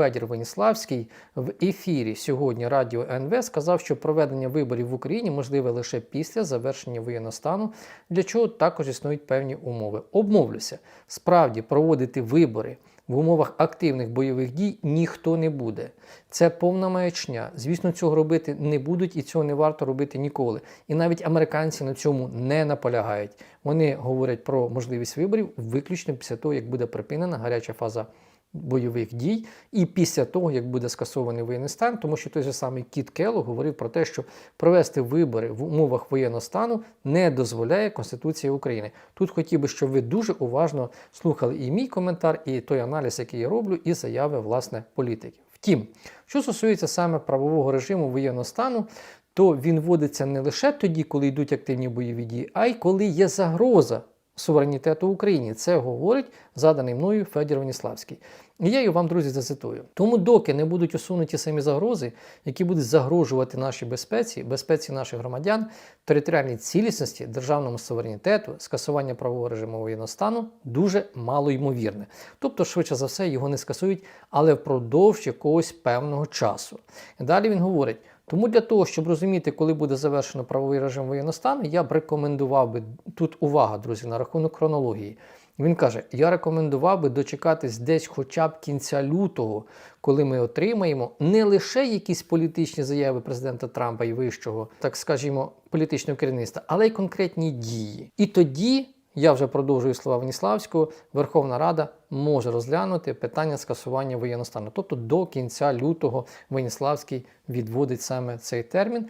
Федір Веніславський в ефірі сьогодні Радіо НВ сказав, що проведення виборів в Україні можливе лише після завершення воєнного стану, для чого також існують певні умови. Обмовлюся, справді проводити вибори. В умовах активних бойових дій ніхто не буде. Це повна маячня. Звісно, цього робити не будуть і цього не варто робити ніколи. І навіть американці на цьому не наполягають. Вони говорять про можливість виборів виключно після того, як буде припинена гаряча фаза бойових дій, і після того, як буде скасований воєнний стан, тому що той же самий Кіт Келло говорив про те, що провести вибори в умовах воєнного стану не дозволяє Конституція України. Тут хотів би, щоб ви дуже уважно слухали і мій коментар, і той аналіз, який я роблю, і заяви власне політиків. Втім, що стосується саме правового режиму воєнного стану, то він вводиться не лише тоді, коли йдуть активні бойові дії, а й коли є загроза суверенітету Україні. Це говорить заданий мною Федір Веніславський. І я його вам, друзі, зацитую. Тому, доки не будуть усунуті самі загрози, які будуть загрожувати нашій безпеці, безпеці наших громадян, територіальній цілісності, державному суверенітету, скасування правового режиму воєнного стану дуже мало ймовірне. Тобто, швидше за все, його не скасують, але впродовж якогось певного часу. Далі він говорить. Тому для того, щоб розуміти, коли буде завершено правовий режим воєнного стану, я б рекомендував би тут увага, друзі, на рахунок хронології. Він каже: я рекомендував би дочекатись десь хоча б кінця лютого, коли ми отримаємо не лише якісь політичні заяви президента Трампа і вищого, так скажімо, політичного керівництва, але й конкретні дії. І тоді. Я вже продовжую слова Веніславського, Верховна Рада може розглянути питання скасування воєнного стану. Тобто до кінця лютого Веніславський відводить саме цей термін.